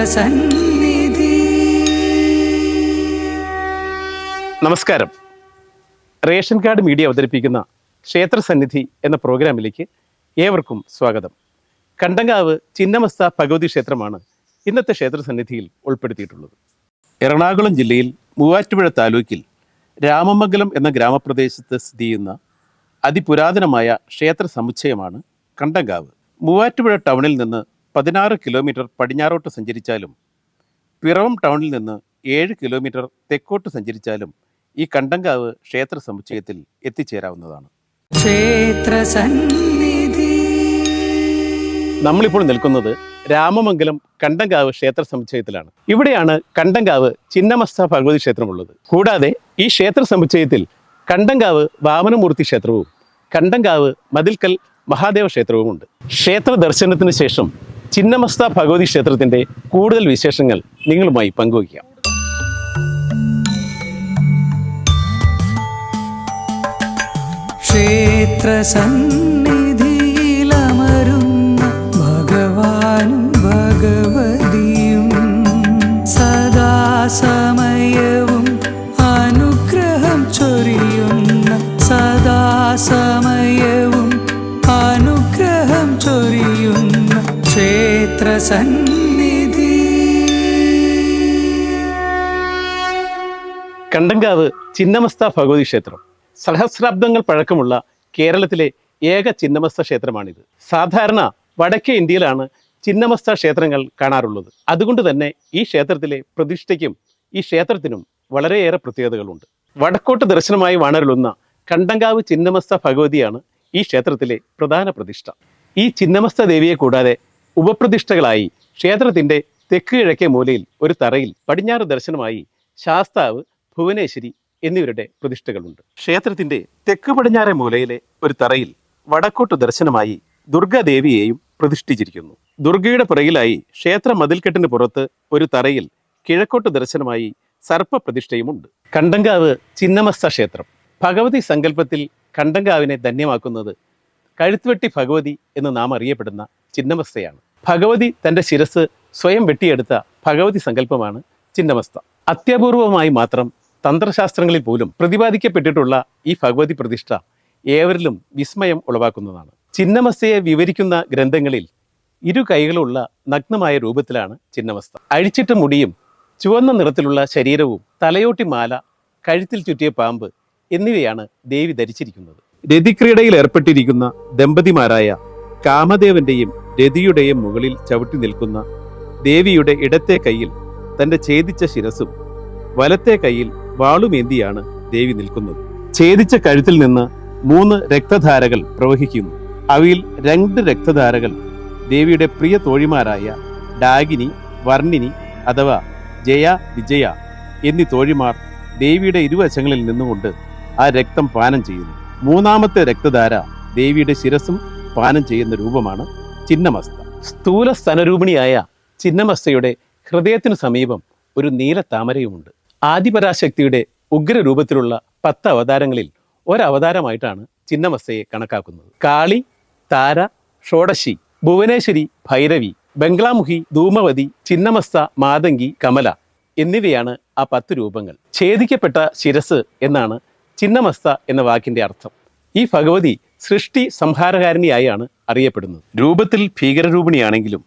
ക്ഷേത്രസന്നിധി നമസ്കാരം. Ration card media അവതരിപ്പിക്കുന്ന ക്ഷേത്ര സന്നിധി എന്ന പ്രോഗ്രാമിലേക്ക് ഏവർക്കും സ്വാഗതം. കണ്ടങ്കാവ് ചിന്നമസ്ത ഭഗവതി ക്ഷേത്രമാണ് ഇന്നത്തെ ക്ഷേത്ര സന്നിധിയിൽ ഉൾപ്പെടുത്തിയിട്ടുള്ളത്. എറണാകുളം ജില്ലയിൽ മൂവാറ്റുപുഴ താലൂക്കിൽ രാമമംഗലം എന്ന ഗ്രാമപ്രദേശത്ത് സ്ഥിതി ചെയ്യുന്ന അതിപുരാതനമായ ക്ഷേത്ര സമുച്ചയമാണ് കണ്ടങ്കാവ്. മൂവാറ്റുപുഴ ടൗണിൽ നിന്ന് പതിനാറ് കിലോമീറ്റർ പടിഞ്ഞാറോട്ട് സഞ്ചരിച്ചാലും പിറവം ടൗണിൽ നിന്ന് ഏഴ് കിലോമീറ്റർ തെക്കോട്ട് സഞ്ചരിച്ചാലും ഈ കണ്ടങ്കാവ് ക്ഷേത്ര സമുച്ചയത്തിൽ എത്തിച്ചേരാവുന്നതാണ്. നമ്മളിപ്പോൾ നിൽക്കുന്നത് രാമമംഗലം കണ്ടങ്കാവ് ക്ഷേത്ര സമുച്ചയത്തിലാണ്. ഇവിടെയാണ് കണ്ടങ്കാവ് ചിന്നമസ്ത ഭഗവതി ക്ഷേത്രമുള്ളത്. കൂടാതെ ഈ ക്ഷേത്ര സമുച്ചയത്തിൽ കണ്ടങ്കാവ് വാമനമൂർത്തി ക്ഷേത്രവും കണ്ടങ്കാവ് മതിൽക്കൽ മഹാദേവ ക്ഷേത്രവുമുണ്ട്. ക്ഷേത്ര ദർശനത്തിന് ശേഷം ചിന്നമസ്ത ഭഗവതി ക്ഷേത്രത്തിന്റെ കൂടുതൽ വിശേഷങ്ങൾ നിങ്ങളുമായി പങ്കുവയ്ക്കാം. ക്ഷേത്ര സന്നിധിയിലമരുന്ന ഭഗവാനും ഭഗവതിയും ക്ഷേത്രസന്നിധി കണ്ടങ്കാവ് ചിന്നമസ്ത ഭഗവതി ക്ഷേത്രം. സഹസ്രാബ്ദങ്ങൾ പഴക്കമുള്ള കേരളത്തിലെ ഏക ചിന്നമസ്ത ക്ഷേത്രമാണിത്. സാധാരണ വടക്കേ ഇന്ത്യയിലാണ് ചിന്നമസ്ത ക്ഷേത്രങ്ങൾ കാണാറുള്ളത്. അതുകൊണ്ട് തന്നെ ഈ ക്ഷേത്രത്തിലെ പ്രതിഷ്ഠയ്ക്കും ഈ ക്ഷേത്രത്തിനും വളരെയേറെ പ്രത്യേകതകളുണ്ട്. വടക്കോട്ട് ദർശനമായി വാണരുളുന്ന കണ്ടങ്കാവ് ചിന്നമസ്ത ഭഗവതിയാണ് ഈ ക്ഷേത്രത്തിലെ പ്രധാന പ്രതിഷ്ഠ. ഈ ചിന്നമസ്ത ദേവിയെ കൂടാതെ ഉപപ്രതിഷ്ഠകളായി ക്ഷേത്രത്തിന്റെ തെക്ക് കിഴക്കേ മൂലയിൽ ഒരു തറയിൽ പടിഞ്ഞാറ് ദർശനമായി ശാസ്താവ് ഭുവനേശ്വരി എന്നിവരുടെ പ്രതിഷ്ഠകളുണ്ട്. ക്ഷേത്രത്തിന്റെ തെക്ക് പടിഞ്ഞാറേ മൂലയിലെ ഒരു തറയിൽ വടക്കോട്ട് ദർശനമായി ദുർഗാദേവിയെയും പ്രതിഷ്ഠിച്ചിരിക്കുന്നു. ദുർഗയുടെ പുറകിലായി ക്ഷേത്ര മതിൽക്കെട്ടിന് പുറത്ത് ഒരു തറയിൽ കിഴക്കോട്ട് ദർശനമായി സർപ്പ പ്രതിഷ്ഠയുമുണ്ട് കണ്ടങ്കാവ് ചിന്നമസ്ത ക്ഷേത്രം. ഭഗവതി സങ്കല്പത്തിൽ കണ്ടങ്കാവിനെ ധന്യമാക്കുന്നത് കഴുത്തുവെട്ടി ഭഗവതി എന്ന് നാം അറിയപ്പെടുന്ന ചിന്നമസ്തയാണ്. ഭഗവതി തന്റെ ശിരസ് സ്വയം വെട്ടിയെടുത്ത ഭഗവതി സങ്കല്പമാണ് ചിന്നമസ്ത. അത്യപൂർവമായി മാത്രം തന്ത്രശാസ്ത്രങ്ങളിൽ പോലും പ്രതിപാദിക്കപ്പെട്ടിട്ടുള്ള ഈ ഭഗവതി പ്രതിഷ്ഠ ഏവരിലും വിസ്മയം ഉളവാക്കുന്നതാണ്. ചിന്നമസ്തയെ വിവരിക്കുന്ന ഗ്രന്ഥങ്ങളിൽ ഇരു കൈകളുള്ള നഗ്നമായ രൂപത്തിലാണ് ചിന്നമസ്ത. അഴിച്ചിട്ട മുടിയും ചുവന്ന നിറത്തിലുള്ള ശരീരവും തലയോട്ടി മാല കഴുത്തിൽ ചുറ്റിയ പാമ്പ് എന്നിവയാണ് ദേവി ധരിച്ചിരിക്കുന്നത്. രതിക്രീഡയിൽ ഏർപ്പെട്ടിരിക്കുന്ന ദമ്പതിമാരായ കാമദേവന്റെയും രതിയുടെയും മുകളിൽ ചവിട്ടി നിൽക്കുന്ന ദേവിയുടെ ഇടത്തെ കയ്യിൽ തന്റെ ഛേദിച്ച ശിരസും വലത്തെ കൈയിൽ വാളുമേന്തിയാണ് ദേവി നിൽക്കുന്നത്. ഛേദിച്ച കഴുത്തിൽ നിന്ന് മൂന്ന് രക്തധാരകൾ പ്രവഹിക്കുന്നു. അവയിൽ രണ്ട് രക്തധാരകൾ ദേവിയുടെ പ്രിയ തോഴിമാരായ ഡാഗിനി വർണിനി അഥവാ ജയ വിജയ എന്നീ തോഴിമാർ ദേവിയുടെ ഇരുവശങ്ങളിൽ നിന്നുകൊണ്ട് ആ രക്തം പാനം ചെയ്യുന്നു. മൂന്നാമത്തെ രക്തധാര ദേവിയുടെ ശിരസും പാനം ചെയ്യുന്ന രൂപമാണ് ചിന്നമസ്ത. സ്ഥൂല സ്ഥനരൂപിണിയായ ചിന്നമസ്തയുടെ ഹൃദയത്തിനു സമീപം ഒരു നീല താമരയുമുണ്ട്. ആദിപരാശക്തിയുടെ ഉഗ്രരൂപത്തിലുള്ള പത്ത് അവതാരങ്ങളിൽ ഒരവതാരമായിട്ടാണ് ചിന്നമസ്തയെ കണക്കാക്കുന്നത്. കാളി താര ഷോഡശി ഭുവനേശ്വരി ഭൈരവി ബംഗ്ലാമുഖി ധൂമവതി ചിന്നമസ്ത മാതങ്കി കമല എന്നിവയാണ് ആ പത്ത് രൂപങ്ങൾ. ഛേദിക്കപ്പെട്ട ശിരസ് എന്നാണ് ചിന്നമസ്ത എന്ന വാക്കിന്റെ അർത്ഥം. ഈ ഭഗവതി സൃഷ്ടി സംഹാരകാരിണിയായാണ് അറിയപ്പെടുന്നത്. രൂപത്തിൽ ഭീകരരൂപിണിയാണെങ്കിലും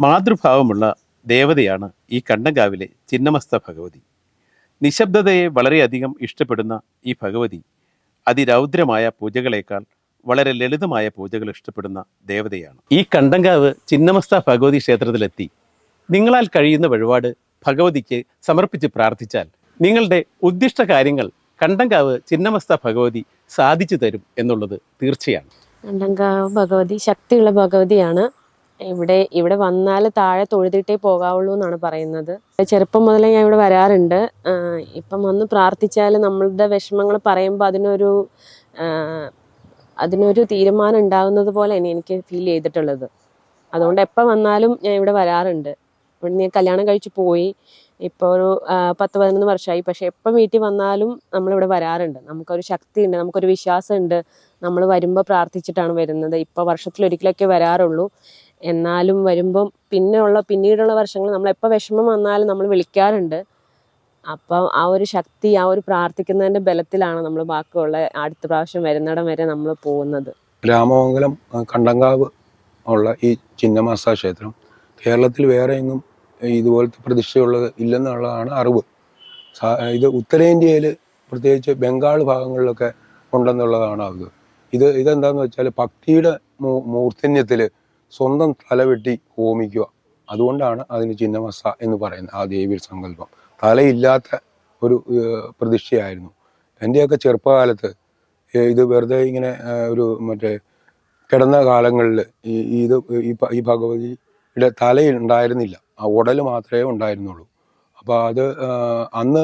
മാതൃഭാവമുള്ള ദേവതയാണ് ഈ കണ്ണങ്കാവിലെ ചിന്നമസ്ത ഭഗവതി. നിശബ്ദതയെ വളരെയധികം ഇഷ്ടപ്പെടുന്ന ഈ ഭഗവതി അതിരൗദ്രമായ പൂജകളേക്കാൾ വളരെ ലളിതമായ പൂജകൾ ഇഷ്ടപ്പെടുന്ന ദേവതയാണ്. ഈ കണ്ടങ്കാവ് ചിന്നമസ്ത ഭഗവതി ക്ഷേത്രത്തിലെത്തി. നിങ്ങളാൽ കഴിയുന്ന വഴിപാട് ഭഗവതിക്ക് സമർപ്പിച്ച് പ്രാർത്ഥിച്ചാൽ നിങ്ങളുടെ ഉദ്ദിഷ്ട കാര്യങ്ങൾ കണ്ടങ്കാവ് ചിന്നമസ്ത ഭഗവതി സാധിച്ചു തരും എന്നുള്ളത് തീർച്ചയാണ്. ഭഗവതി ശക്തിയുള്ള ഭഗവതിയാണ്. ഇവിടെ ഇവിടെ വന്നാൽ താഴെ തൊഴുതിട്ടേ പോകാവുള്ളൂ എന്നാണ് പറയുന്നത്. ചെറുപ്പം മുതലേ ഞാൻ ഇവിടെ വരാറുണ്ട്. ഇപ്പം വന്ന് പ്രാർത്ഥിച്ചാൽ നമ്മളുടെ വിഷമങ്ങൾ പറയുമ്പോൾ അതിനൊരു അതിനൊരു തീരുമാനം ഉണ്ടാകുന്നത് പോലെയാണ് എനിക്ക് ഫീൽ ചെയ്തിട്ടുള്ളത്. അതുകൊണ്ട് എപ്പോൾ വന്നാലും ഞാൻ ഇവിടെ വരാറുണ്ട്. ഇവിടെ ഞാൻ കല്യാണം കഴിച്ച് പോയി. ഇപ്പോൾ ഒരു പത്ത് പതിനൊന്ന് വർഷമായി പക്ഷേ എപ്പോൾ വീട്ടിൽ വന്നാലും നമ്മളിവിടെ വരാറുണ്ട്. നമുക്കൊരു ശക്തിയുണ്ട് നമുക്കൊരു വിശ്വാസമുണ്ട്. നമ്മൾ വരുമ്പോൾ പ്രാർത്ഥിച്ചിട്ടാണ് വരുന്നത്. ഇപ്പോൾ വർഷത്തിലൊരിക്കലൊക്കെ വരാറുള്ളൂ. എന്നാലും വരുമ്പം പിന്നെയുള്ള പിന്നീടുള്ള വർഷങ്ങൾ നമ്മൾ എപ്പോൾ വിഷമം വന്നാലും നമ്മൾ വിളിക്കാറുണ്ട്. അപ്പം ആ ഒരു ശക്തി ആ ഒരു പ്രാർത്ഥിക്കുന്നതിന്റെ ബലത്തിലാണ് നമ്മൾ ബാക്കിയുള്ള അടുത്ത പ്രാവശ്യം വരുന്നിടം വരെ നമ്മൾ പോകുന്നത്. രാമമംഗലം കണ്ടങ്കാവ് ഉള്ള ഈ ചിന്നമാസ ക്ഷേത്രം കേരളത്തിൽ വേറെ എങ്ങും ഇതുപോലത്തെ പ്രതിഷ്ഠയുള്ളത് ഇല്ലെന്നുള്ളതാണ് അറിവ്. ഇത് ഉത്തരേന്ത്യയിൽ പ്രത്യേകിച്ച് ബംഗാൾ ഭാഗങ്ങളിലൊക്കെ ഉണ്ടെന്നുള്ളതാണ് അറിവ്. ഇത് ഇതെന്താന്ന് വെച്ചാൽ ഭക്തിയുടെ മൂർധന്യത്തിൽ സ്വന്തം തലവെട്ടി ഹോമിക്കുക. അതുകൊണ്ടാണ് അതിന് ചിന്നമസ എന്ന് പറയുന്നത് ആ ദേവീർ സങ്കല്പം. തലയില്ലാത്ത ഒരു പ്രതിഷ്ഠയായിരുന്നു. എന്റെയൊക്കെ ചെറുപ്പകാലത്ത് ഇത് വെറുതെ ഇങ്ങനെ ഒരു മറ്റേ കിടന്ന കാലങ്ങളിൽ ഈ ഇത് ഈ ഭ- ഭഗവതിയുടെ തലയിൽ ഉണ്ടായിരുന്നില്ല. ആ ഉടൽ മാത്രമേ ഉണ്ടായിരുന്നുള്ളൂ. അപ്പോൾ അത് അന്ന്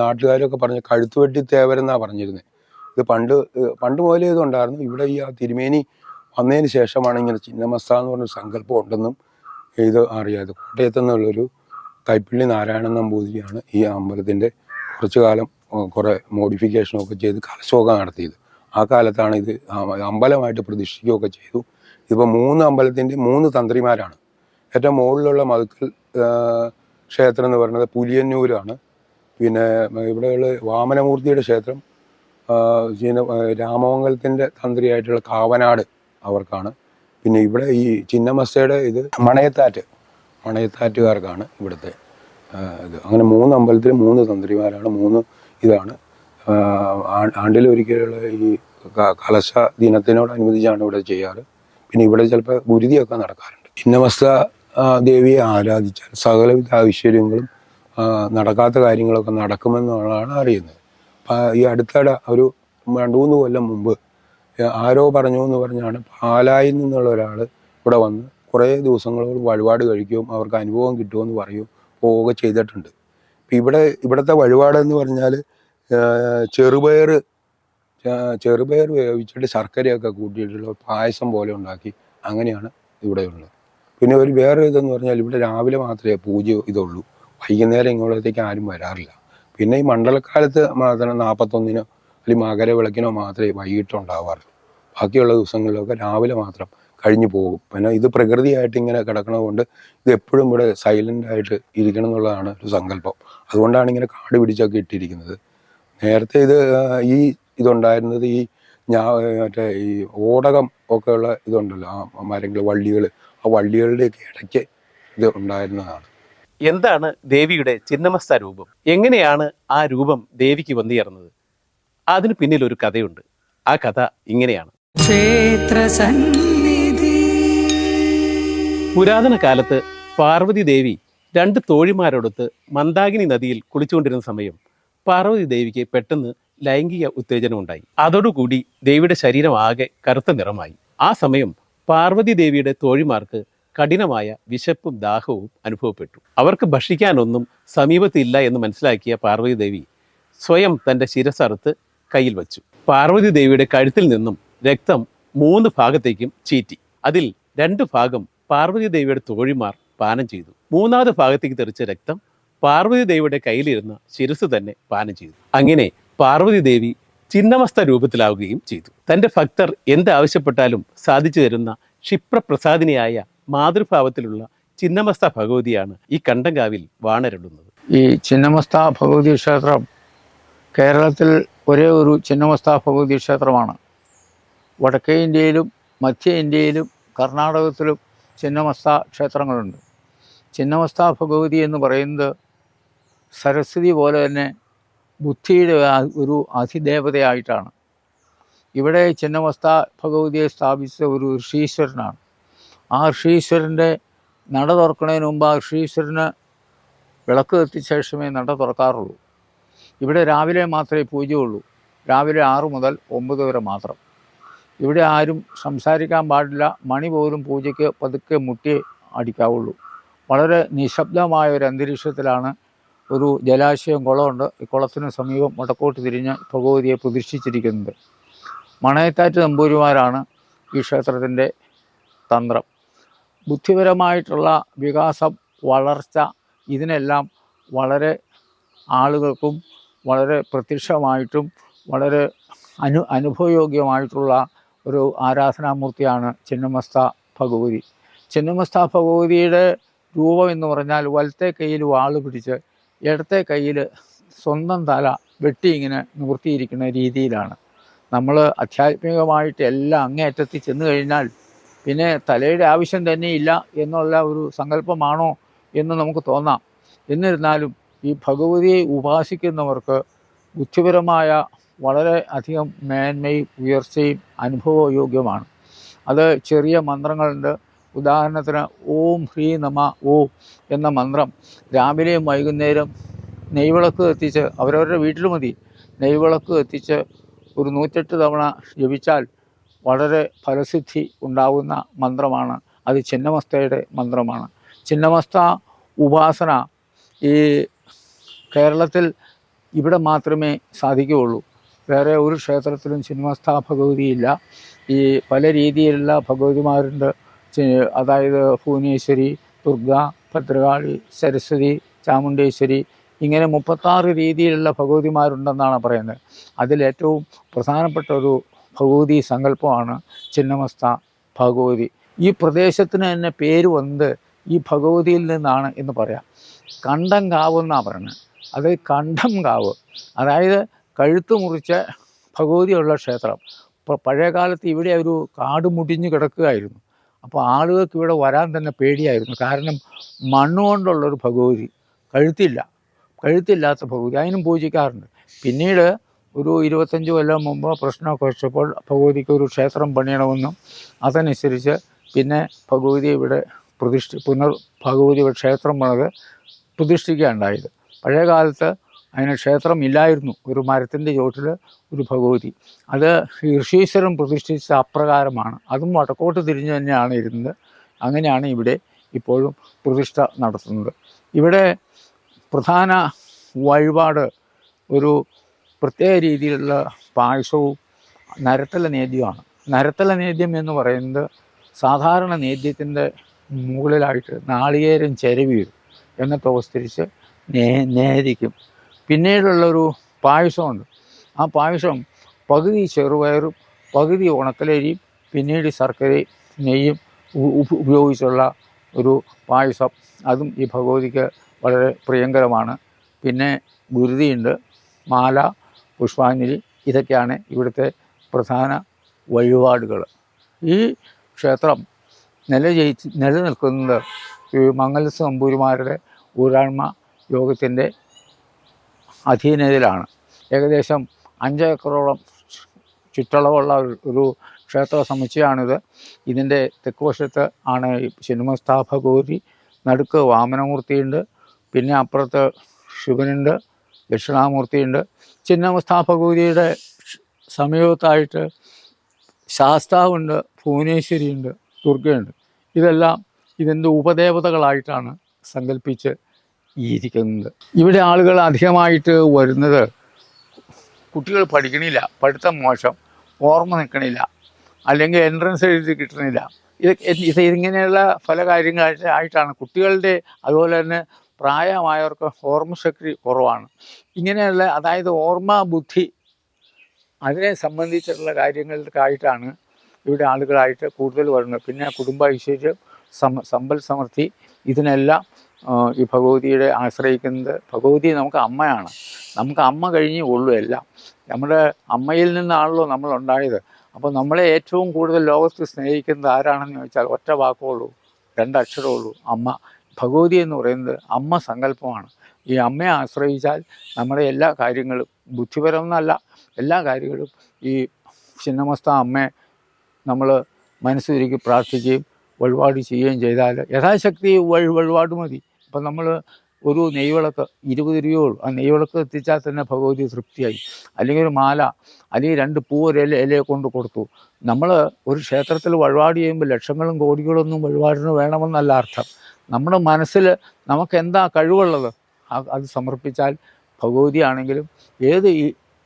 നാട്ടുകാരൊക്കെ പറഞ്ഞ് കഴുത്തുവെട്ടി തേവരെന്നാണ് പറഞ്ഞിരുന്നത് ഇത് പണ്ട് പണ്ട് മുതലേ ഇതുണ്ടായിരുന്നു ഇവിടെ ഈ ആ തിരുമേനി വന്നതിന് ശേഷമാണ് ഇങ്ങനെ ചിന്നമസ്ത എന്ന് പറഞ്ഞ സങ്കല്പം ഉണ്ടെന്നും ഇത് അറിയാതെ. കോട്ടയത്തു നിന്നുള്ളൊരു കൈപ്പിള്ളി നാരായണൻ നമ്പൂതിരിയാണ് ഈ അമ്പലത്തിന്റെ കുറച്ചു കാലം കുറേ മോഡിഫിക്കേഷനൊക്കെ ചെയ്ത് കലശമൊക്കെ നടത്തിയത്. ആ കാലത്താണ് ഇത് അമ്പലമായിട്ട് പ്രതിഷ്ഠിക്കുകയൊക്കെ ചെയ്തു. ഇതിപ്പോൾ മൂന്ന് അമ്പലത്തിന്റെ മൂന്ന് തന്ത്രിമാരാണ്. ഏറ്റവും മുകളിലുള്ള മതുക്കൽ ക്ഷേത്രം എന്ന് പറയുന്നത് പുലിയന്നൂരാണ്. പിന്നെ ഇവിടെയുള്ള വാമനമൂർത്തിയുടെ ക്ഷേത്രം ചിന്ന ചീന- രാമമംഗലത്തിന്റെ തന്ത്രിയായിട്ടുള്ള കാവനാട് അവർക്കാണ്. പിന്നെ ഇവിടെ ഈ ചിന്നമസ്തയുടെ ഇത് മണയത്താറ്റ് മണയത്താറ്റുകാർക്കാണ് ഇവിടുത്തെ ഇത്. അങ്ങനെ മൂന്ന് അമ്പലത്തിൽ മൂന്ന് തന്ത്രിമാരാണ് മൂന്ന് ഇതാണ്. ആണ്ടിലൊരിക്കലുള്ള ഈ കലശ ദിനത്തിനോടനുബന്ധിച്ചാണ് ഇവിടെ ചെയ്യാറ്. പിന്നെ ഇവിടെ ചിലപ്പോൾ ഗുരുതിയൊക്കെ നടക്കാറുണ്ട്. ചിന്നമസ്ത ദേവിയെ ആരാധിച്ചാൽ സകലവിധ ഐശ്വര്യങ്ങളും നടക്കാത്ത കാര്യങ്ങളൊക്കെ നടക്കുമെന്നുള്ളതാണ് അറിയുന്നത്. ഈ അടുത്തിടെ ഒരു രണ്ട് മൂന്ന് കൊല്ലം മുമ്പ് ആരോ പറഞ്ഞു എന്ന് പറഞ്ഞാണ് പാലായിൽ നിന്നുള്ള ഒരാൾ ഇവിടെ വന്ന് കുറേ ദിവസങ്ങളോട് വഴിപാട് കഴിക്കും അവർക്ക് അനുഭവം കിട്ടുമെന്ന് പറയും പോവുക ചെയ്തിട്ടുണ്ട്. ഇപ്പം ഇവിടെ ഇവിടുത്തെ വഴിപാട് എന്ന് പറഞ്ഞാൽ ചെറുപയർ ചെറുപയർ വേവിച്ചിട്ട് ശർക്കരയൊക്കെ കൂട്ടിയിട്ടുള്ള പായസം പോലെ ഉണ്ടാക്കി അങ്ങനെയാണ് ഇവിടെയുള്ളത് പിന്നെ ഒരു വേറെ ഇതെന്ന് പറഞ്ഞാൽ ഇവിടെ രാവിലെ മാത്രമേ പൂജ ഇതുള്ളൂ. വൈകുന്നേരം ഇങ്ങോട്ടേക്ക് ആരും വരാറില്ല. പിന്നെ ഈ മണ്ഡലക്കാലത്ത് മാത്രം നാൽപ്പത്തൊന്നിനോ അല്ലെങ്കിൽ മകരവിളക്കിനോ മാത്രമേ വൈകിട്ട് ഉണ്ടാവാറുള്ളൂ. ബാക്കിയുള്ള ദിവസങ്ങളിലൊക്കെ രാവിലെ മാത്രം കഴിഞ്ഞു പോകും. പിന്നെ ഇത് പ്രകൃതിയായിട്ട് ഇങ്ങനെ കിടക്കണത് കൊണ്ട് ഇത് എപ്പോഴും ഇവിടെ സൈലന്റ് ആയിട്ട് ഇരിക്കണം എന്നുള്ളതാണ് ഒരു സങ്കല്പം. അതുകൊണ്ടാണ് ഇങ്ങനെ കാട് പിടിച്ചൊക്കെ ഇട്ടിരിക്കുന്നത്. നേരത്തെ ഇത് ഈ ഇതുണ്ടായിരുന്നത് ഈ ഞാ മറ്റേ ഈ ഓടകം ഒക്കെ ഉള്ള ഇതുണ്ടല്ലോ ആ മരങ്ങൾ വള്ളികൾ ആ വള്ളികളുടെയൊക്കെ ഇടയ്ക്ക് ഇത് ഉണ്ടായിരുന്നതാണ്. എന്താണ് ദേവിയുടെ ചിന്നമസ്ത രൂപം? എങ്ങനെയാണ് ആ രൂപം ദേവിക്ക് വന്നുചേർന്നത് അതിന് പിന്നിൽ ഒരു കഥയുണ്ട്. ആ കഥ ഇങ്ങനെയാണ്. ക്ഷേത്ര സന്നിധി. പുരാതന കാലത്ത് പാർവതി ദേവി രണ്ട് തോഴിമാരോടൊത്ത് മന്ദാകിനി നദിയിൽ കുളിച്ചുകൊണ്ടിരുന്ന സമയം പാർവതി ദേവിക്ക് പെട്ടെന്ന് ലൈംഗിക ഉത്തേജനം ഉണ്ടായി അതോടുകൂടി ദേവിയുടെ ശരീരം ആകെ കറുത്ത നിറമായി. ആ സമയം പാർവതി ദേവിയുടെ തോഴിമാർക്ക് കഠിനമായ വിശപ്പും ദാഹവും അനുഭവപ്പെട്ടു. അവർക്ക് ഭക്ഷിക്കാനൊന്നും സമീപത്തില്ല എന്ന് മനസ്സിലാക്കിയ പാർവതി ദേവി സ്വയം തന്റെ ശിരസറുത്ത് കയ്യിൽ വച്ചു. പാർവതി ദേവിയുടെ കഴുത്തിൽ നിന്നും രക്തം മൂന്ന് ഭാഗത്തേക്കും ചീറ്റി. അതിൽ രണ്ട് ഭാഗം പാർവതി ദേവിയുടെ തോഴിമാർ പാനം ചെയ്തു. മൂന്നാമത് ഭാഗത്തേക്ക് തെറിച്ച രക്തം പാർവതി ദേവിയുടെ കയ്യിലിരുന്ന ശിരസ് തന്നെ പാനം ചെയ്തു. അങ്ങനെ പാർവതി ദേവി ചിന്നമസ്ത രൂപത്തിലാവുകയും ചെയ്തു. തന്റെ ഭക്തർ എന്താവശ്യപ്പെട്ടാലും സാധിച്ചു തരുന്ന ക്ഷിപ്രപ്രസാദിനിയായ മാതൃഭാവത്തിലുള്ള ചിന്നമസ്ത ഭഗവതിയാണ് ഈ കണ്ടങ്കാവിൽ വാണരുളുന്നത്. ഈ ചിന്നമസ്ത ഭഗവതി ക്ഷേത്രം കേരളത്തിൽ ഒരേ ഒരു ചിന്നമസ്ത ഭഗവതി ക്ഷേത്രമാണ്. വടക്കേ ഇന്ത്യയിലും മധ്യ ഇന്ത്യയിലും കർണാടകത്തിലും ചിന്നമസ്ത ക്ഷേത്രങ്ങളുണ്ട്. ചിന്നമസ്ത ഭഗവതി എന്ന് പറയുന്നത് സരസ്വതി പോലെ തന്നെ ബുദ്ധിയുടെ ഒരു അതിദേവതയായിട്ടാണ് ഇവിടെ ചിന്നവസ്ഥ ഭഗവതിയെ സ്ഥാപിച്ച ഒരു ഋഷീശ്വരനാണ്. ആ ഋഷീശ്വരന്റെ നട തുറക്കുന്നതിന് മുമ്പ് ആ ഋഷീശ്വരന് വിളക്ക് കത്തിച്ച ശേഷമേ നട തുറക്കാറുള്ളൂ. ഇവിടെ രാവിലെ മാത്രമേ പൂജയുള്ളൂ. രാവിലെ ആറ് മുതൽ ഒമ്പത് വരെ മാത്രം. ഇവിടെ ആരും സംസാരിക്കാൻ പാടില്ല. മണി പോലും പൂജയ്ക്ക് പതുക്കെ മുട്ടി അടിക്കാവുള്ളൂ. വളരെ നിശബ്ദമായ ഒരു അന്തരീക്ഷത്തിലാണ് ഒരു ജലാശയം കുളമുണ്ട്. ഈ കുളത്തിന് സമീപം വടക്കോട്ട് തിരിഞ്ഞ് ഭഗവതിയെ പ്രതിഷ്ഠിച്ചിരിക്കുന്നത്. മണയത്താറ്റ് നമ്പൂരിമാരാണ് ഈ ക്ഷേത്രത്തിന്റെ തന്ത്രം. ബുദ്ധിപരമായിട്ടുള്ള വികാസം വളർച്ച ഇതിനെല്ലാം വളരെ ആളുകൾക്കും വളരെ പ്രത്യക്ഷമായിട്ടും വളരെ അനു അനുഭവയോഗ്യമായിട്ടുള്ള ഒരു ആരാധനാമൂർത്തിയാണ് ചിന്നമസ്ത ഭഗവതി. ചിന്നമസ്ത ഭഗവതിയുടെ രൂപം എന്ന് പറഞ്ഞാൽ വലത്തെ കയ്യിൽ വാൾ പിടിച്ച് ഇടത്തെ കയ്യിൽ സ്വന്തം തല വെട്ടി ഇങ്ങനെ നിവർത്തിയിരിക്കുന്ന രീതിയിലാണ്. നമ്മൾ ആധ്യാത്മികമായിട്ട് എല്ലാം അങ്ങേയറ്റത്തിൽ ചെന്ന് കഴിഞ്ഞാൽ പിന്നെ തലയുടെ ആവശ്യം തന്നെ ഇല്ല എന്നുള്ള ഒരു സങ്കല്പമാണോ എന്ന് നമുക്ക് തോന്നാം. എന്നിരുന്നാലും ഈ ഭഗവതിയെ ഉപാസിക്കുന്നവർക്ക് ബുദ്ധിപരമായ വളരെ അധികം മേന്മയും ഉയർച്ചയും അനുഭവയോഗ്യമാണ്. അത് ചെറിയ മന്ത്രങ്ങളുണ്ട്. ഉദാഹരണത്തിന് ഓം ഹ്രീ നമ ഓ എന്ന മന്ത്രം രാവിലെയും വൈകുന്നേരം നെയ്വിളക്ക് എത്തിച്ച് അവരവരുടെ വീട്ടിൽ മതി. നെയ്വിളക്ക് എത്തിച്ച് ഒരു നൂറ്റെട്ട് തവണ ജപിച്ചാൽ വളരെ ഫലസിദ്ധി ഉണ്ടാകുന്ന മന്ത്രമാണ്. അത് ചിന്നമസ്തയുടെ മന്ത്രമാണ്. ചിന്നമസ്ത ഉപാസന ഈ കേരളത്തിൽ ഇവിടെ മാത്രമേ സാധിക്കുകയുള്ളൂ. വേറെ ഒരു ക്ഷേത്രത്തിലും ചിന്നമസ്ത ഭഗവതിയില്ല. ഈ പല രീതിയിലുള്ള ഭഗവതിമാരുണ്ട്. അതായത് ഭുവനേശ്വരി ദുർഗ ഭദ്രകാളി സരസ്വതി ചാമുണ്ടേശ്വരി ഇങ്ങനെ മുപ്പത്താറ് രീതിയിലുള്ള ഭഗവതിമാരുണ്ടെന്നാണ് പറയുന്നത്. അതിലേറ്റവും പ്രധാനപ്പെട്ട ഒരു ഭഗവതി സങ്കല്പമാണ് ചിന്നമസ്ത ഭഗവതി. ഈ പ്രദേശത്തിന് തന്നെ പേര് വന്നത് ഈ ഭഗവതിയിൽ നിന്നാണ് എന്ന് പറയാം. കണ്ടം കാവ് എന്നാണ് പറയുന്നത്. അത് കണ്ടം കാവ്. അതായത് കഴുത്ത് മുറിച്ച ഭഗവതിയുള്ള ക്ഷേത്രം. പഴയ കാലത്ത് ഇവിടെ ഒരു കാട് മുടിഞ്ഞു കിടക്കുകയായിരുന്നു. അപ്പോൾ ആളുകൾക്ക് ഇവിടെ വരാൻ തന്നെ പേടിയായിരുന്നു. കാരണം മണ്ണുകൊണ്ടുള്ളൊരു ഭഗവതി കഴുത്തില്ല. കഴുത്തില്ലാത്ത ഭഗവതി അതിനും പൂജിക്കാറുണ്ട്. പിന്നീട് ഒരു ഇരുപത്തഞ്ച് കൊല്ലം മുമ്പ് പ്രശ്നമൊക്കെ വെച്ചപ്പോൾ ഭഗവതിക്ക് ഒരു ക്ഷേത്രം പണിയണമെന്നും അതനുസരിച്ച് പിന്നെ ഭഗവതി ഇവിടെ പ്രതിഷ്ഠ പുനർ ഭഗവതിയുടെ ക്ഷേത്രം പണിത് പ്രതിഷ്ഠിക്കുകയുണ്ടായത് പഴയ കാലത്ത് അതിന് ക്ഷേത്രം ഇല്ലായിരുന്നു ഒരു മരത്തിന്റെ ചോട്ടിൽ ഒരു ഭഗവതി. അത് ഋഷീശ്വരൻ പ്രതിഷ്ഠിച്ച അപ്രകാരമാണ്. അതും വടക്കോട്ട് തിരിഞ്ഞ് തന്നെയാണ് ഇരുന്നത്. അങ്ങനെയാണ് ഇവിടെ ഇപ്പോഴും പ്രതിഷ്ഠ നടത്തുന്നത്. ഇവിടെ പ്രധാന വഴിപാട് ഒരു പ്രത്യേക രീതിയിലുള്ള പായസവും നരത്തല നേദ്യമാണ് നരത്തല നേദ്യം എന്ന് പറയുന്നത് സാധാരണ നേദ്യത്തിന്റെ മുകളിലായിട്ട് നാളികേരം ചിരവിയും എന്നൊക്കെ ഉപസ്തരിച്ച് നേ നേദിക്കും പിന്നീടുള്ളൊരു പായസമുണ്ട്. ആ പായസം പകുതി ചെറുപയറും പകുതി ഉണക്കലരിയും പിന്നീട് ശർക്കരയും നെയ്യും ഉപയോഗിച്ചുള്ള ഒരു പായസം. അതും ഈ ഭഗവതിക്ക് വളരെ പ്രിയങ്കരമാണ്. പിന്നെ ഗുരുതിയുണ്ട് മാല പുഷ്പാഞ്ജലി ഇതൊക്കെയാണ് ഇവിടുത്തെ പ്രധാന വഴിപാടുകൾ. ഈ ക്ഷേത്രം നിലജയിച്ച് നിലനിൽക്കുന്നത് ഈ മംഗലസ് നമ്പൂരിമാരുടെ ഊരാൺമ യോഗത്തിന്റെ അധീനതയിലാണ്. ഏകദേശം അഞ്ച് ഏക്കറോളം ചുറ്റളവുള്ള ഒരു- ക്ഷേത്ര സമുച്ചയമാണിത്. ഇതിന്റെ തെക്ക് വശത്ത് ആണ് ശിവമസ്താ ഭഗവതി നടുക്ക് വാമനമൂർത്തിയുണ്ട് പിന്നെ അപ്പുറത്ത് ശിവനുണ്ട് ദക്ഷിണാമൂർത്തിയുണ്ട്. ചിന്നമസ്താ ഭഗവതിയുടെ സമീപത്തായിട്ട് ശാസ്താവുണ്ട് ഭുവനേശ്വരിയുണ്ട് ദുർഗയുണ്ട്. ഇതെല്ലാം ഇതിന്റെ ഉപദേവതകളായിട്ടാണ് സങ്കല്പിച്ച് ഇരിക്കുന്നത്. ഇവിടെ ആളുകൾ അധികമായിട്ട് വരുന്നത് കുട്ടികൾ പഠിക്കണില്ല. പഠിത്തം മോശം. ഓർമ്മ നിൽക്കണില്ല. അല്ലെങ്കിൽ എൻട്രൻസ് എഴുതി കിട്ടണില്ല. ഇത് ഇത് ഇങ്ങനെയുള്ള പല കാര്യങ്ങളായിട്ട് ആയിട്ടാണ്. കുട്ടികളുടെ അതുപോലെ തന്നെ പ്രായമായവർക്ക് ഓർമ്മശക്തി കുറവാണ്. ഇങ്ങനെയുള്ള അതായത് ഓർമ്മ ബുദ്ധി അതിനെ സംബന്ധിച്ചിട്ടുള്ള കാര്യങ്ങൾക്കായിട്ടാണ് ഇവിടെ ആളുകളായിട്ട് കൂടുതൽ വരുന്നത്. പിന്നെ കുടുംബ ഐശ്വര്യം സമ സമ്പൽ സമൃദ്ധി ഇതിനെല്ലാം ഈ ഭഗവതിയുടെ ആശ്രയിക്കുന്നത് ഭഗവതി നമുക്ക് അമ്മയാണ്. നമുക്ക് അമ്മ കഴിഞ്ഞേ ഉള്ളൂ എല്ലാം. നമ്മുടെ അമ്മയിൽ നിന്നാണല്ലോ നമ്മൾ ഉണ്ടായത്. അപ്പോൾ നമ്മളെ ഏറ്റവും കൂടുതൽ ലോകത്ത് സ്നേഹിക്കുന്നത് ആരാണെന്ന് ചോദിച്ചാൽ ഒറ്റ വാക്കുള്ളൂ രണ്ടക്ഷരമുള്ളൂ. അമ്മ. ഭഗവതി എന്ന് പറയുന്നത് അമ്മ സങ്കല്പമാണ്. ഈ അമ്മയെ ആശ്രയിച്ചാൽ നമ്മുടെ എല്ലാ കാര്യങ്ങളും ബുദ്ധിപരം എന്നല്ല എല്ലാ കാര്യങ്ങളും ഈ ചിന്നമസ്ത അമ്മയെ നമ്മൾ മനസ്സുരുക്കി പ്രാർത്ഥിക്കുകയും വഴിപാട് ചെയ്യുകയും ചെയ്താൽ യഥാശക്തി വഴി വഴിപാട് മതി. അപ്പം നമ്മൾ ഒരു നെയ്വിളക്ക് ഇരുപത് രൂപയേ ഉള്ളൂ ആ നെയ്വിളക്ക് എത്തിച്ചാൽ തന്നെ ഭഗവതി തൃപ്തിയായി. അല്ലെങ്കിൽ ഒരു മാല അല്ലെങ്കിൽ രണ്ട് പൂ ഒരു ഇല ഇലയെ കൊണ്ട് കൊടുത്തു. നമ്മൾ ഒരു ക്ഷേത്രത്തിൽ വഴിപാട് ചെയ്യുമ്പോൾ ലക്ഷങ്ങളും കോടികളൊന്നും വഴിപാടിന് വേണമെന്നല്ല അർത്ഥം. നമ്മുടെ മനസ്സിൽ നമുക്ക് എന്താ കഴിവുള്ളത്? അത് സമർപ്പിച്ചാൽ ഭഗവതി ആണെങ്കിലും ഏത്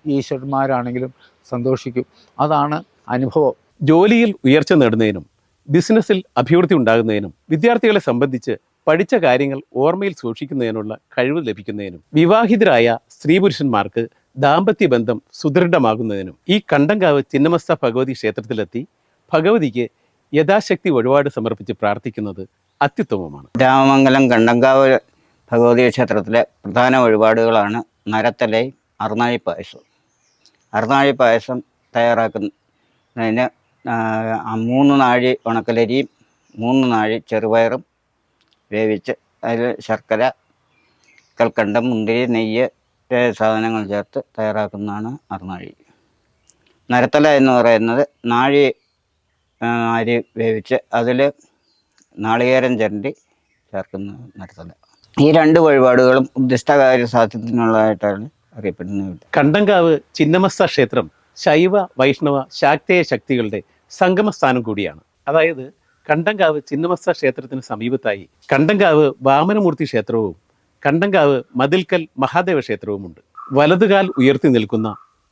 ഈശ്വരന്മാരാണെങ്കിലും സന്തോഷിക്കും. അതാണ് അനുഭവം. ജോലിയിൽ ഉയർച്ച നേടുന്നതിനും ബിസിനസ്സിൽ അഭിവൃദ്ധി ഉണ്ടാകുന്നതിനും വിദ്യാർത്ഥികളെ സംബന്ധിച്ച് പഠിച്ച കാര്യങ്ങൾ ഓർമ്മയിൽ സൂക്ഷിക്കുന്നതിനുള്ള കഴിവ് ലഭിക്കുന്നതിനും വിവാഹിതരായ സ്ത്രീ പുരുഷന്മാർക്ക് ദാമ്പത്യ ബന്ധം സുദൃഢമാകുന്നതിനും ഈ കണ്ടങ്കാവ് ചിന്നമസ്ത ഭഗവതി ക്ഷേത്രത്തിലെത്തി ഭഗവതിക്ക് യഥാശക്തി വഴിപാട് സമർപ്പിച്ച് പ്രാർത്ഥിക്കുന്നത് അത്യുത്തമമാണ്. രാമമംഗലം കണ്ടങ്കാവ് ഭഗവതി ക്ഷേത്രത്തിലെ പ്രധാന വഴിപാടുകളാണ് നരത്തലയും അറുനാഴി പായസം. അറുനാഴി പായസം തയ്യാറാക്കുന്നതിന് മൂന്ന് നാഴി ഉണക്കലരിയും മൂന്ന് നാഴി ചെറുപയറും വേവിച്ച് അതിൽ ശർക്കര കൽക്കണ്ടം മുന്തിരി നെയ്യ് സാധനങ്ങൾ ചേർത്ത് തയ്യാറാക്കുന്നതാണ് അറുനാഴി നരത്തല എന്ന് പറയുന്നത് നാഴി അരി വേവിച്ച് അതിൽ നാളികേരം ചരണ്ടി ചേർക്കുന്ന നരത്തല. ഈ രണ്ട് വഴിപാടുകളും ഉദ്ദിഷ്ടകാര്യ സാധ്യത്തിനുള്ളതായിട്ടാണ് അറിയപ്പെടുന്നത്. കണ്ടങ്കാവ് ചിന്നമസ്ത ക്ഷേത്രം ശൈവ വൈഷ്ണവ ശാക്തേയ ശക്തികളുടെ സംഗമസ്ഥാനം കൂടിയാണ്. അതായത് കണ്ടങ്കാവ് ചിന്നമസ്ത ക്ഷേത്രത്തിന് സമീപത്തായി കണ്ടങ്കാവ് വാമനമൂർത്തി ക്ഷേത്രവും കണ്ടങ്കാവ് മതിൽക്കൽ മഹാദേവ ക്ഷേത്രവുമുണ്ട്. വലതുകാൽ ഉയർത്തി നിൽക്കുന്ന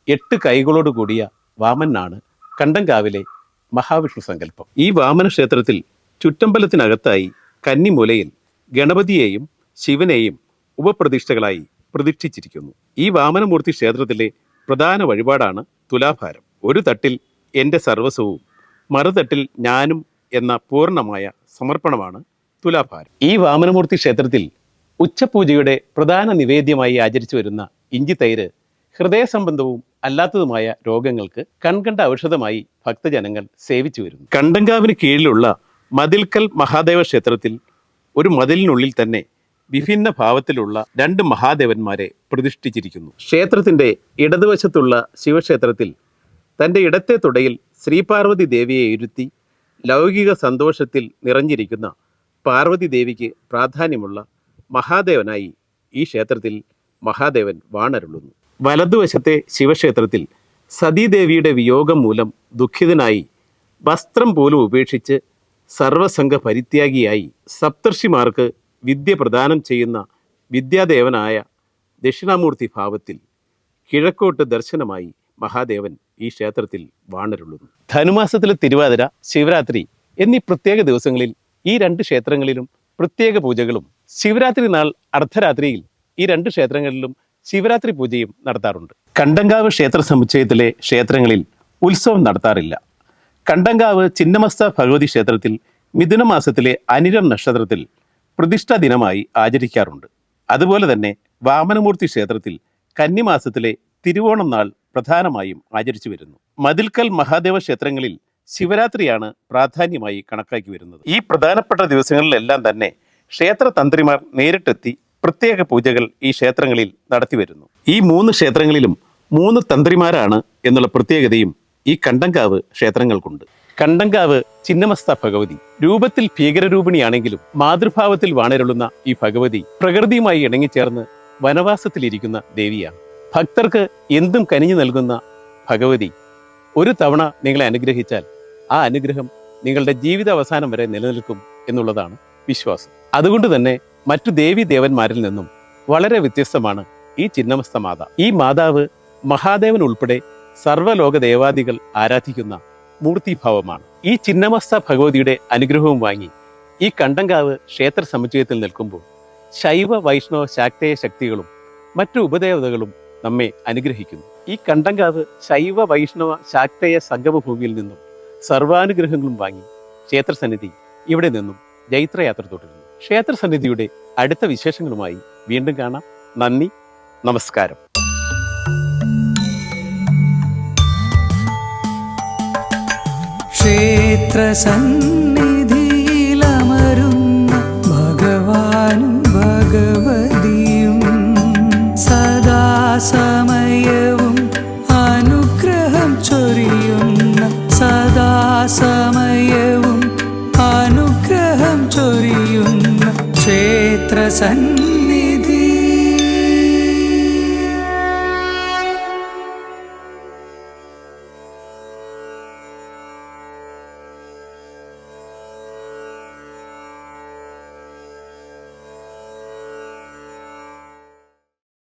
എട്ട് കൈകളോട് കൂടിയ വാമനാണ് കണ്ടങ്കാവിലെ മഹാവിഷ്ണു സങ്കല്പം. ഈ വാമന ക്ഷേത്രത്തിൽ ചുറ്റമ്പലത്തിനകത്തായി കന്നിമൂലയിൽ ഗണപതിയെയും ശിവനെയും ഉപപ്രതിഷ്ഠകളായി പ്രതിഷ്ഠിച്ചിരിക്കുന്നു. ഈ വാമനമൂർത്തി ക്ഷേത്രത്തിലെ പ്രധാന വഴിപാടാണ് തുലാഭാരം. ഒരു തട്ടിൽ എന്റെ സർവസ്വവും മറുതട്ടിൽ ഞാനും എന്ന പൂർണമായ സമർപ്പണമാണ് തുലാഭാരം. ഈ വാമനമൂർത്തി ക്ഷേത്രത്തിൽ ഉച്ചപൂജയുടെ പ്രധാന നിവേദ്യമായി ആചരിച്ചു വരുന്ന ഇഞ്ചിത്തൈര് ഹൃദയ സംബന്ധവും അല്ലാത്തതുമായ രോഗങ്ങൾക്ക് കൺകണ്ട ഔഷധമായി ഭക്തജനങ്ങൾ സേവിച്ചു വരുന്നു. കണ്ടങ്കാവിന് കീഴിലുള്ള മതിൽക്കൽ മഹാദേവ ക്ഷേത്രത്തിൽ ഒരു മതിലിനുള്ളിൽ തന്നെ വിഭിന്ന ഭാവത്തിലുള്ള രണ്ട് മഹാദേവന്മാരെ പ്രതിഷ്ഠിച്ചിരിക്കുന്നു. ക്ഷേത്രത്തിന്റെ ഇടതുവശത്തുള്ള ശിവക്ഷേത്രത്തിൽ തന്റെ ഇടത്തെ തുടയിൽ ശ്രീപാർവതി ദേവിയെ ഇരുത്തി ലൗകിക സന്തോഷത്തിൽ നിറഞ്ഞിരിക്കുന്ന പാർവതി ദേവിക്ക് പ്രാധാന്യമുള്ള മഹാദേവനായി ഈ ക്ഷേത്രത്തിൽ മഹാദേവൻ വാണരുളുന്നു. വലതുവശത്തെ ശിവക്ഷേത്രത്തിൽ സതീദേവിയുടെ വിയോഗം മൂലം ദുഃഖിതനായി വസ്ത്രം പോലും ഉപേക്ഷിച്ച് സർവസംഘ പരിത്യാഗിയായി സപ്തർഷിമാർക്ക് വിദ്യ പ്രദാനം ചെയ്യുന്ന വിദ്യാദേവനായ ദക്ഷിണാമൂർത്തി ഭാവത്തിൽ കിഴക്കോട്ട് ദർശനമായി മഹാദേവൻ ഈ ക്ഷേത്രത്തിൽ വാണരുള്ളുന്നു. ധനുമാസത്തിലെ തിരുവാതിര ശിവരാത്രി എന്നീ പ്രത്യേക ദിവസങ്ങളിൽ ഈ രണ്ട് ക്ഷേത്രങ്ങളിലും പ്രത്യേക പൂജകളും ശിവരാത്രി നാൾ അർദ്ധരാത്രിയിൽ ഈ രണ്ട് ക്ഷേത്രങ്ങളിലും ശിവരാത്രി പൂജയും നടത്താറുണ്ട്. കണ്ടങ്കാവ് ക്ഷേത്ര സമുച്ചയത്തിലെ ക്ഷേത്രങ്ങളിൽ ഉത്സവം നടത്താറില്ല. കണ്ടങ്കാവ് ചിന്നമസ്ത ഭഗവതി ക്ഷേത്രത്തിൽ മിഥുനമാസത്തിലെ അനിരം നക്ഷത്രത്തിൽ പ്രതിഷ്ഠാ ദിനമായി ആചരിക്കാറുണ്ട്. അതുപോലെ തന്നെ വാമനമൂർത്തി ക്ഷേത്രത്തിൽ കന്നിമാസത്തിലെ തിരുവോണം നാൾ പ്രധാനമായും ആചരിച്ചു വരുന്നു. മതിൽക്കൽ മഹാദേവ ക്ഷേത്രങ്ങളിൽ ശിവരാത്രിയാണ് പ്രാധാന്യമായി കണക്കാക്കി വരുന്നത്. ഈ പ്രധാനപ്പെട്ട ദിവസങ്ങളിലെല്ലാം തന്നെ ക്ഷേത്ര തന്ത്രിമാർ നേരിട്ടെത്തി പ്രത്യേക പൂജകൾ ഈ ക്ഷേത്രങ്ങളിൽ നടത്തി വരുന്നു. ഈ മൂന്ന് ക്ഷേത്രങ്ങളിലും മൂന്ന് തന്ത്രിമാരാണ് എന്നുള്ള പ്രത്യേകതയും ഈ കണ്ടങ്കാവ് ക്ഷേത്രങ്ങൾക്കുണ്ട്. കണ്ടങ്കാവ് ചിന്നമസ്ത ഭഗവതി. രൂപത്തിൽ ഭീകരരൂപിണിയാണെങ്കിലും മാതൃഭാവത്തിൽ വാണരുളുന്ന ഈ ഭഗവതി പ്രകൃതിയുമായി ഇണങ്ങിച്ചേർന്ന് വനവാസത്തിലിരിക്കുന്ന ദേവിയാണ്. ഭക്തർക്ക് എന്തും കനിഞ്ഞു നൽകുന്ന ഭഗവതി ഒരു തവണ നിങ്ങളെ അനുഗ്രഹിച്ചാൽ ആ അനുഗ്രഹം നിങ്ങളുടെ ജീവിത അവസാനം വരെ നിലനിൽക്കും എന്നുള്ളതാണ് വിശ്വാസം. അതുകൊണ്ട് തന്നെ മറ്റു ദേവി ദേവന്മാരിൽ നിന്നും വളരെ വ്യത്യസ്തമാണ് ഈ ചിന്നമസ്ത മാത. ഈ മാതാവ് മഹാദേവൻ ഉൾപ്പെടെ സർവലോക ദേവാദികൾ ആരാധിക്കുന്ന മൂർത്തിഭാവമാണ്. ഈ ചിന്നമസ്ത ഭഗവതിയുടെ അനുഗ്രഹവും വാങ്ങി ഈ കണ്ടങ്കാവ് ക്ഷേത്ര സമുച്ചയത്തിൽ നിൽക്കുമ്പോൾ ശൈവ വൈഷ്ണവ ശാക്തേയ ശക്തികളും മറ്റു ഉപദേവതകളും നമ്മെ അനുഗ്രഹിക്കുന്നു. ഈ കണ്ടങ്കാവ് ശൈവ വൈഷ്ണവ ശാക്തേയ സംഗമഭൂമിയിൽ നിന്നും സർവാനുഗ്രഹങ്ങളും വാങ്ങി ക്ഷേത്രസന്നിധി ഇവിടെ നിന്നും ജൈത്രയാത്ര തുടരുന്നു ക്ഷേത്രസന്നിധിയുടെ അടുത്ത വിശേഷങ്ങളുമായി വീണ്ടും കാണാം. നന്ദി നമസ്കാരം. ക്ഷേത്രസന്നിധിയിലമരുന്ന സദാസമയവും അനുഗ്രഹം ചൊരിയുന്ന ക്ഷേത്രസന്നിധി